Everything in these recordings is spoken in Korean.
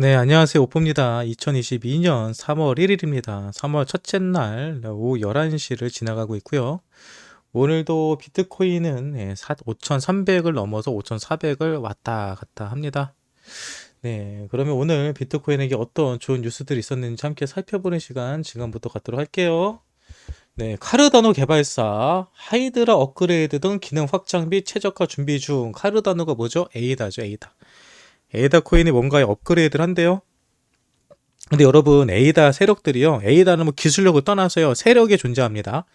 네, 안녕하세요. 오프입니다. 2022년 3월 1일입니다. 3월 첫째 날 오후 11시를 지나가고 있고요. 오늘도 비트코인은 5,300을 넘어서 5,400을 왔다 갔다 합니다. 네, 그러면 오늘 비트코인에게 어떤 좋은 뉴스들이 있었는지 함께 살펴보는 시간 지금부터 갖도록 할게요. 네, 카르다노 개발사 하이드라 업그레이드 등 기능 확장 및 최적화 준비 중 카르다노가 뭐죠? 에이다죠, 에이다. 에이다 코인이 뭔가에 업그레이드를 한대요. 근데 여러분 에이다 세력들이요. 에이다는 뭐 기술력을 떠나서요. 세력에 존재합니다.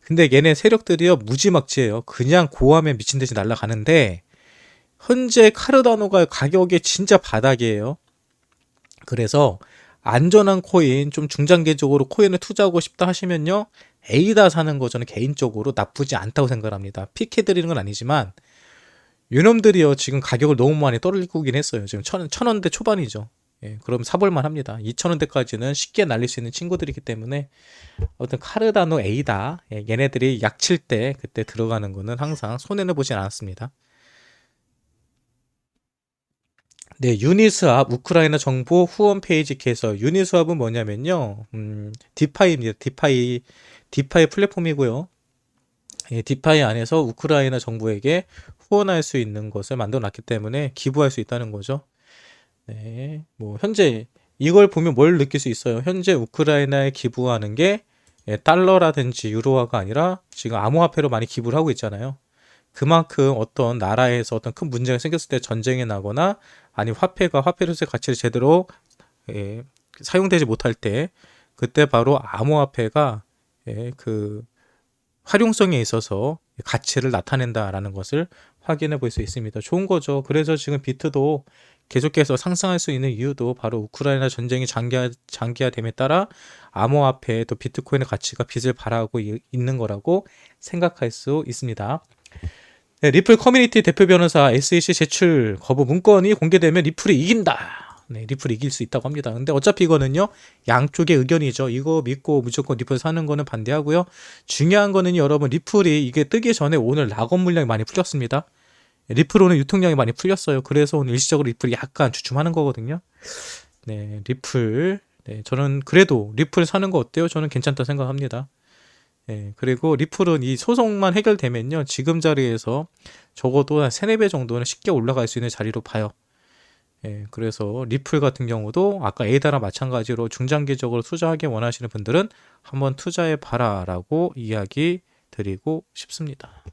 근데 얘네 세력들이요. 무지막지해요. 그냥 고하면 미친 듯이 날아가는데 현재 카르다노가 가격이 진짜 바닥이에요. 그래서 안전한 코인, 좀 중장기적으로 코인을 투자하고 싶다 하시면요. 에이다 사는 거 저는 개인적으로 나쁘지 않다고 생각합니다. 피해 드리는 건 아니지만 요놈들이요 지금 가격을 너무 많이 떨어지긴 했어요. 지금 천, 천 원대 초반이죠. 예, 그럼 사볼만 합니다. 2천원대까지는 쉽게 날릴 수 있는 친구들이기 때문에 어떤 카르다노 A다 예, 얘네들이 약칠 때 그때 들어가는 거는 항상 손해는 보진 않았습니다. 네, 유니스합 우크라이나 정부 후원 페이지 개설. 유니스합은 뭐냐면요, 음, 디파이입니다. 디파이 디파이 플랫폼이고요. 예, 디파이 안에서 우크라이나 정부에게 후원할 수 있는 것을 만들어 놨기 때문에 기부할 수 있다는 거죠. 네. 뭐 현재 이걸 보면 뭘 느낄 수 있어요. 현재 우크라이나에 기부하는 게 예, 달러라든지 유로화가 아니라 지금 암호화폐로 많이 기부를 하고 있잖아요. 그만큼 어떤 나라에서 어떤 큰 문제가 생겼을 때 전쟁이 나거나 아니 화폐가 화폐로서의 가치를 제대로 예, 사용되지 못할 때 그때 바로 암호화폐가 예, 그 활용성에 있어서 가치를 나타낸다라는 것을 확인해 볼 수 있습니다. 좋은 거죠. 그래서 지금 비트도 계속해서 상승할 수 있는 이유도 바로 우크라이나 전쟁이 장기화, 장기화됨에 따라 암호화폐 또 비트코인의 가치가 빚을 발하고 있는 거라고 생각할 수 있습니다. 네, 리플 커뮤니티 대표 변호사 SEC 제출 거부 문건이 공개되면 리플이 이긴다. 네, 리플 이길 수 있다고 합니다. 근데 어차피 이거는요, 양쪽의 의견이죠. 이거 믿고 무조건 리플 사는 거는 반대하고요. 중요한 거는 여러분, 리플이 이게 뜨기 전에 오늘 락업 물량이 많이 풀렸습니다. 리플 오늘 유통량이 많이 풀렸어요. 그래서 오늘 일시적으로 리플이 약간 주춤하는 거거든요. 네, 리플. 네, 저는 그래도 리플 사는 거 어때요? 저는 괜찮다 생각합니다. 네, 그리고 리플은 이 소송만 해결되면요. 지금 자리에서 적어도 한 3, 4배 정도는 쉽게 올라갈 수 있는 자리로 봐요. 예, 그래서 리플 같은 경우도 아까 에이다랑 마찬가지로 중장기적으로 투자하기 원하시는 분들은 한번 투자해 봐라라고 이야기 드리고 싶습니다.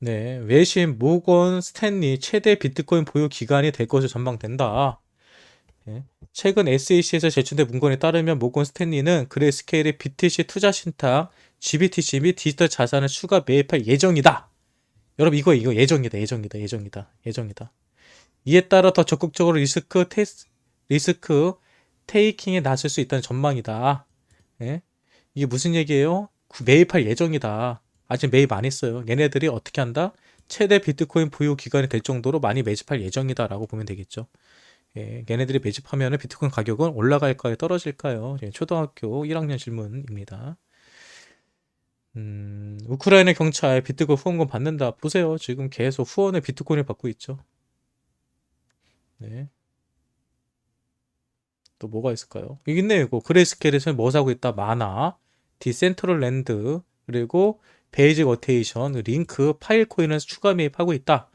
네, 외신 모건 스탠리 최대 비트코인 보유 기간이 될 것으로 전망된다. 예, 최근 SEC에서 제출된 문건에 따르면 모건 스탠리는 그레스케일의 BTC 투자 신탁, GBTC 및 디지털 자산을 추가 매입할 예정이다. 여러분 이거 이거 예정이다 예정이다 예정이다 예정이다. 이에 따라 더 적극적으로 리스크 테스 리스크 테이킹에 나설 수 있다는 전망이다. 예? 이게 무슨 얘기예요? 매입할 예정이다. 아직 매입 안 했어요. 얘네들이 어떻게 한다? 최대 비트코인 보유 기간이 될 정도로 많이 매집할 예정이다라고 보면 되겠죠. 예, 얘네들이 매집하면 비트코인 가격은 올라갈까요? 떨어질까요? 예, 초등학교 1학년 질문입니다. 음, 우크라이나 경찰 비트코인 후원금 받는다. 보세요. 지금 계속 후원의 비트코인을 받고 있죠. 네. 또 뭐가 있을까요? 여기 있네요. 이거 그레이스케일에서 뭐 사고 있다? 마나, 디센트럴 랜드, 그리고 베이직 어테이션, 링크, 파일 코인을 추가 매입하고 있다.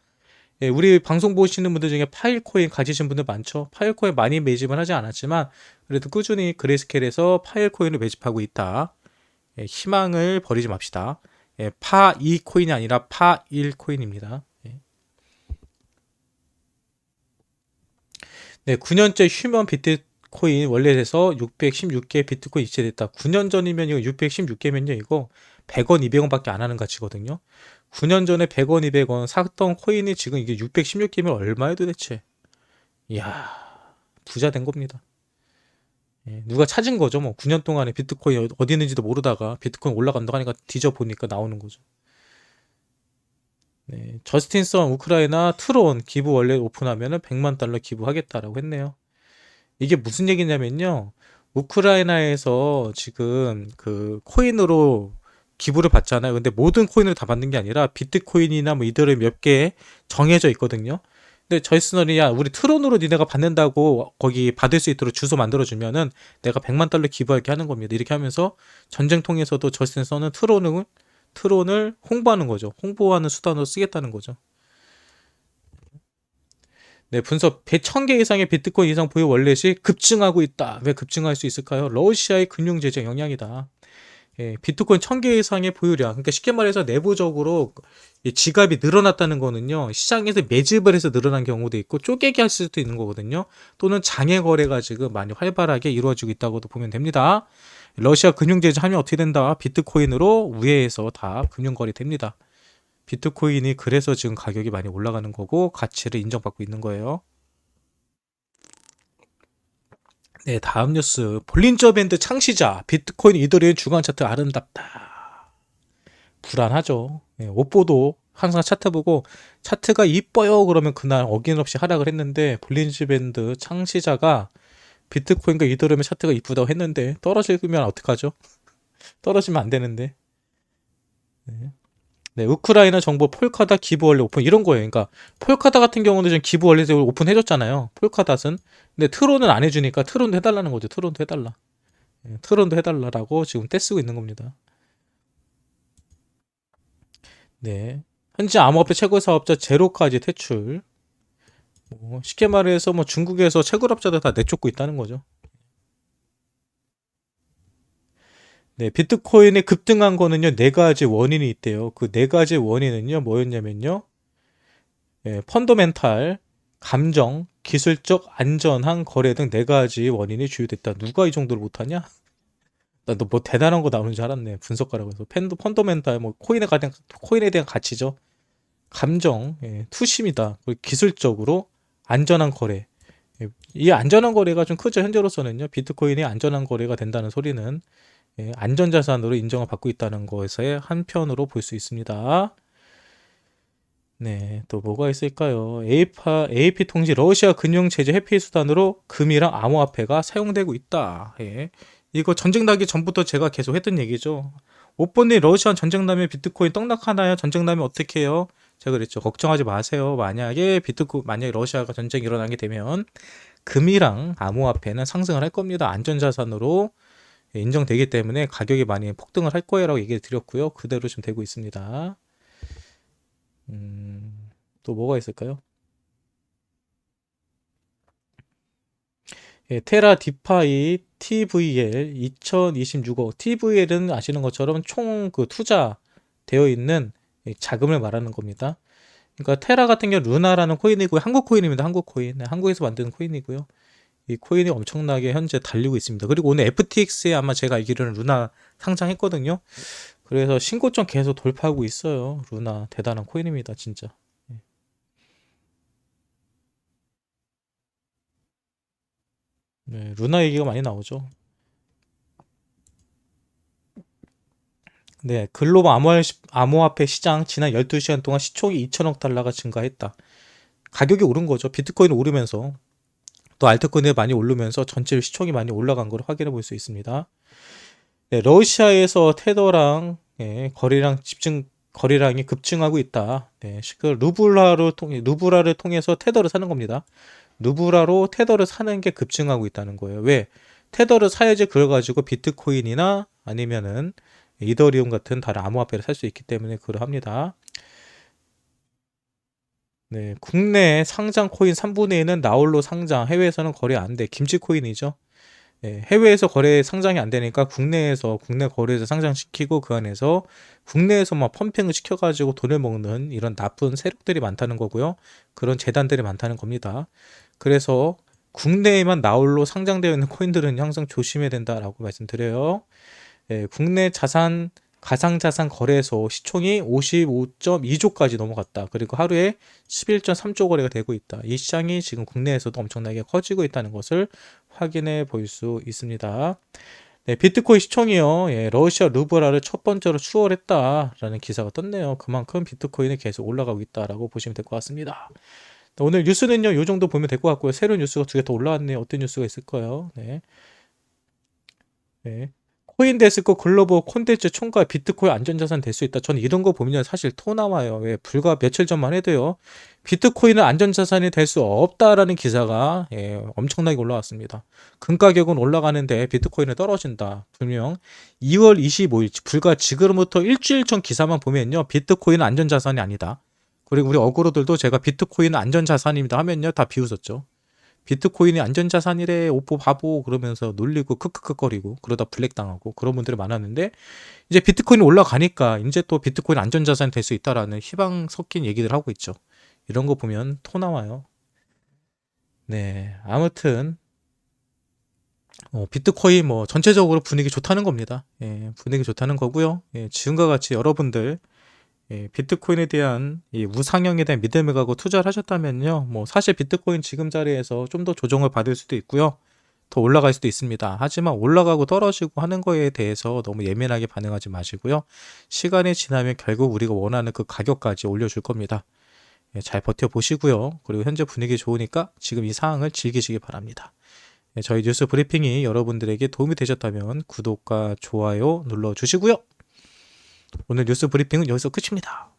예, 우리 방송 보시는 분들 중에 파일 코인 가지신 분들 많죠? 파일 코인 많이 매집은 하지 않았지만 그래도 꾸준히 그레이스케일에서 파일 코인을 매집하고 있다. 예, 희망을 버리지 맙시다. 예, 파 2 코인이 아니라 파 1 코인입니다. 예. 네, 9년째 휴먼 비트코인 원래에서 616개 비트코인 이체됐다. 9년 전이면 이거 616개면요, 이거 100원, 200원밖에 안 하는 가치거든요. 9년 전에 100원, 200원 샀던 코인이 지금 이게 616개면 얼마에 도대체? 이야, 부자 된 겁니다. 예, 누가 찾은 거죠. 뭐 9년 동안에 비트코인 어디 있는지도 모르다가 비트코인 올라간다고 하니까 뒤져 보니까 나오는 거죠. 네, 저스틴 선 우크라이나 트론 기부 원래 오픈하면은 100만 달러 기부하겠다라고 했네요. 이게 무슨 얘기냐면요. 우크라이나에서 지금 그 코인으로 기부를 받잖아요. 근데 모든 코인을 다 받는 게 아니라 비트코인이나 뭐 이더리움 몇 개 정해져 있거든요. 근데 저이스널이 야 우리 트론으로 니네가 받는다고 거기 받을 수 있도록 주소 만들어 주면은 내가 100만 달러 기부할게 하는 겁니다. 이렇게 하면서 전쟁통에서도 저이스널은 트론을 트론을 홍보하는 거죠. 홍보하는 수단으로 쓰겠다는 거죠. 네, 분석 100개 이상의 비트코인 이상 보유 월렛이 급증하고 있다. 왜 급증할 수 있을까요? 러시아의 금융 제재 영향이다. 예, 비트코인 1000개 이상의 보유량. 그러니까 쉽게 말해서 내부적으로 이 지갑이 늘어났다는 거는요. 시장에서 매집을 해서 늘어난 경우도 있고 쪼개기 할 수도 있는 거거든요. 또는 장외 거래가 지금 많이 활발하게 이루어지고 있다고도 보면 됩니다. 러시아 금융 제재 하면 어떻게 된다? 비트코인으로 우회해서 다 금융 거래 됩니다. 비트코인이 그래서 지금 가격이 많이 올라가는 거고 가치를 인정받고 있는 거예요. 네, 다음 뉴스. 볼린저 밴드 창시자 비트코인 이더리움 주간 차트 아름답다. 불안하죠. 네, 오뽀도 항상 차트 보고 차트가 이뻐요 그러면 그날 어김없이 하락을 했는데 볼린저 밴드 창시자가 비트코인과 이더리움의 차트가 이쁘다고 했는데 떨어지면 어떡하죠? 떨어지면 안 되는데. 네. 네, 우크라이나 정부 폴카다 기부 원래 오픈 이런 거예요. 그러니까 폴카다 같은 경우는 지금 기부 원래 오픈해 줬잖아요. 폴카닷은. 근데 트론은 안 해주니까 트론도 해달라는 거죠. 트론도 해달라. 예, 트론도 해달라라고 지금 떼쓰고 있는 겁니다. 네. 현재 암호화폐 최고 사업자 제로까지 퇴출. 뭐 쉽게 말해서 뭐 중국에서 채굴업자들 다 내쫓고 있다는 거죠. 네, 비트코인이 급등한 거는요, 네 가지 원인이 있대요. 그 네 가지 원인은요, 뭐였냐면요, 예, 펀더멘탈, 감정, 기술적, 안전한 거래 등 네 가지 원인이 주요됐다. 누가 이 정도를 못하냐? 나 너 뭐 대단한 거 나오는 줄 알았네. 분석가라고 해서. 팬도 펀더멘탈, 뭐 코인에 대한 코인에 대한 가치죠. 감정, 예, 투심이다. 그리고 기술적으로 안전한 거래. 예, 이 안전한 거래가 좀 크죠. 현재로서는요. 비트코인이 안전한 거래가 된다는 소리는 예, 안전자산으로 인정을 받고 있다는 것의 한편으로 볼 수 있습니다. 네, 또 뭐가 있을까요? APA, AP 통지 러시아 금융 제재 회피 수단으로 금이랑 암호화폐가 사용되고 있다. 예. 이거 전쟁 나기 전부터 제가 계속 했던 얘기죠. 오뻔니 러시아 전쟁 나면 비트코인 떡락하나요? 전쟁 나면 어떻게 해요? 제가 그랬죠. 걱정하지 마세요. 만약에 비트코 만약에 러시아가 전쟁이 일어나게 되면 금이랑 암호화폐는 상승을 할 겁니다. 안전자산으로 인정되기 때문에 가격이 많이 폭등을 할 거예요라고 얘기를 드렸고요. 그대로 좀 되고 있습니다. 음, 또 뭐가 있을까요? 예, 테라 디파이 TVL 2026억. TVL은 아시는 것처럼 총 그 투자 되어 있는 자금을 말하는 겁니다. 그러니까 테라 같은 경우 루나라는 코인이고요. 한국 코인입니다. 한국 코인. 네, 한국에서 만든 코인이고요. 이 코인이 엄청나게 현재 달리고 있습니다. 그리고 오늘 FTX에 아마 제가 알기로는 루나 상장했거든요. 그래서 신고점 계속 돌파하고 있어요. 루나 대단한 코인입니다, 진짜. 예. 네, 루나 얘기가 많이 나오죠. 네, 글로벌 암호화폐 시장 지난 12시간 동안 시총이 2천억 달러가 증가했다. 가격이 오른 거죠. 비트코인이 오르면서 또 알트코인이 많이 오르면서 전체 시총이 많이 올라간 걸 확인해 볼 수 있습니다. 네, 러시아에서 테더랑 예, 거래량 집중 거래량이 급증하고 있다. 네, 그 루블라로 통해 루블라를 통해서 테더를 사는 겁니다. 루블라로 테더를 사는 게 급증하고 있다는 거예요. 왜? 테더를 사야지 그걸 가지고 비트코인이나 아니면은 이더리움 같은 다른 암호화폐를 살 수 있기 때문에 그걸 합니다. 네, 국내 상장 코인 3분의 1은 나홀로 상장, 해외에서는 거래 안 돼. 김치 코인이죠. 네, 해외에서 거래 상장이 안 되니까 국내에서 국내 거래에서 상장시키고 그 안에서 국내에서 막 펌핑을 시켜가지고 돈을 먹는 이런 나쁜 세력들이 많다는 거고요. 그런 재단들이 많다는 겁니다. 그래서 국내에만 나홀로 상장되어 있는 코인들은 항상 조심해야 된다라고 말씀드려요. 예, 국내 자산 가상자산 거래소 시총이 55.2조까지 넘어갔다. 그리고 하루에 11.3조 거래가 되고 있다. 이 시장이 지금 국내에서도 엄청나게 커지고 있다는 것을 확인해 볼 수 있습니다. 네, 비트코인 시총이요. 예, 러시아 루브라를 첫 번째로 추월했다라는 기사가 떴네요. 그만큼 비트코인이 계속 올라가고 있다라고 보시면 될 것 같습니다. 오늘 뉴스는요, 이 정도 보면 될 것 같고요. 새로운 뉴스가 두 개 더 올라왔네요. 어떤 뉴스가 있을까요? 네. 네. 코인데스크 글로벌 콘텐츠 총괄 비트코인 안전자산 될 수 있다. 저는 이런 거 보면 사실 토 나와요. 왜 불과 며칠 전만 해도요. 비트코인은 안전자산이 될 수 없다라는 기사가 예, 엄청나게 올라왔습니다. 금 가격은 올라가는데 비트코인은 떨어진다. 분명 2월 25일 불과 지금부터 일주일 전 기사만 보면요. 비트코인은 안전자산이 아니다. 그리고 우리 어그로들도 제가 비트코인은 안전자산입니다 하면요. 다 비웃었죠. 비트코인이 안전자산이래 오포 바보 그러면서 놀리고 크크크거리고 그러다 블랙 당하고 그런 분들이 많았는데 이제 비트코인이 올라가니까 이제 또 비트코인 안전자산이 될 수 있다라는 희망 섞인 얘기들 하고 있죠. 이런 거 보면 토 나와요. 네, 아무튼 어, 비트코인 뭐 전체적으로 분위기 좋다는 겁니다. 예, 분위기 좋다는 거고요. 예, 지금과 같이 여러분들 예, 비트코인에 대한 이 우상향에 대한 믿음을 갖고 투자를 하셨다면요. 뭐 사실 비트코인 지금 자리에서 좀 더 조정을 받을 수도 있고요. 더 올라갈 수도 있습니다. 하지만 올라가고 떨어지고 하는 거에 대해서 너무 예민하게 반응하지 마시고요. 시간이 지나면 결국 우리가 원하는 그 가격까지 올려줄 겁니다. 예, 잘 버텨보시고요. 그리고 현재 분위기 좋으니까 지금 이 상황을 즐기시기 바랍니다. 예, 저희 뉴스 브리핑이 여러분들에게 도움이 되셨다면 구독과 좋아요 눌러주시고요. 오늘 뉴스 브리핑은 여기서 끝입니다.